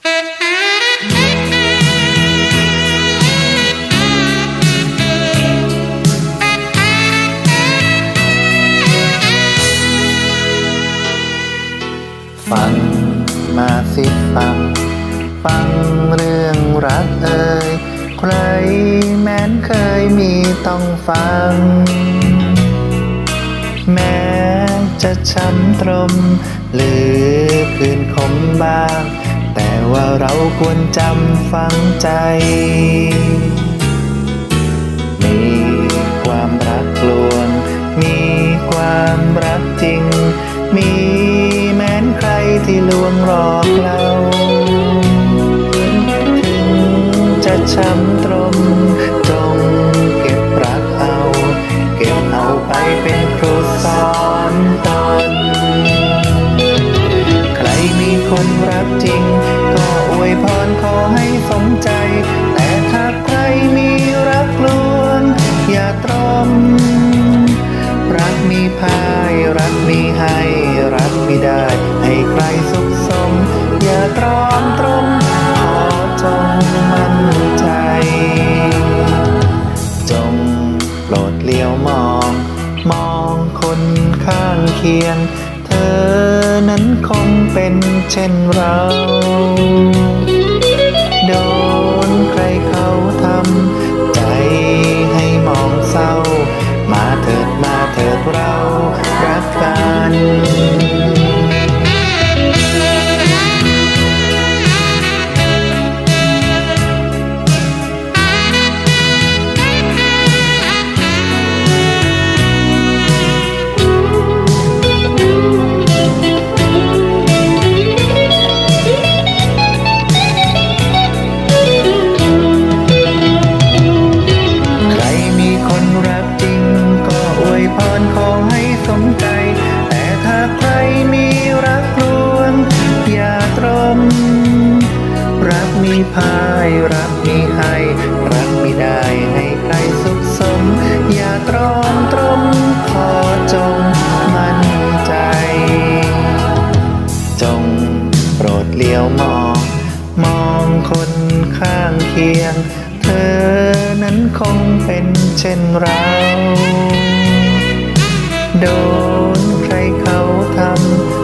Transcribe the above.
ฟังมาสิฟัง ฟังเรื่องรักเอ่ยใครแม้นเคยมีต้องฟัง แม้จะช้ำตรม หรือคืนคมบ้าง ว่าเราควรจำฝังใจ มีความรักลวง มีความรักจริง มีแม้นใครที่ลวงหลอกเรา ถึงจะช้ำตรมจงเก็บรักเอา เก็บเอาไปเป็นครูสอนตนใครมีคนรักจริง วยพรขอให้สมใจ แต่ถ้าใครมีรักลวงอย่าตรมรักมีพายรักมีให้ รักไม่ได้ ให้ใครสุขสม อย่าตรอมตรมขอจงมั่นใจ จงโปรดเลี้ยวมอง มองคนข้างเคียงเธอนั้นคงเป็นเช่นเรา พายรักมีให้ รักไม่ได้ให้ใครสุขสม อย่าตรอมตรมขอจงมั่นใจ จงโปรดเลี้ยวมอง มองคนข้างเคียง เธอนั้นคงเป็นเช่นเราโดนใครเขาทำ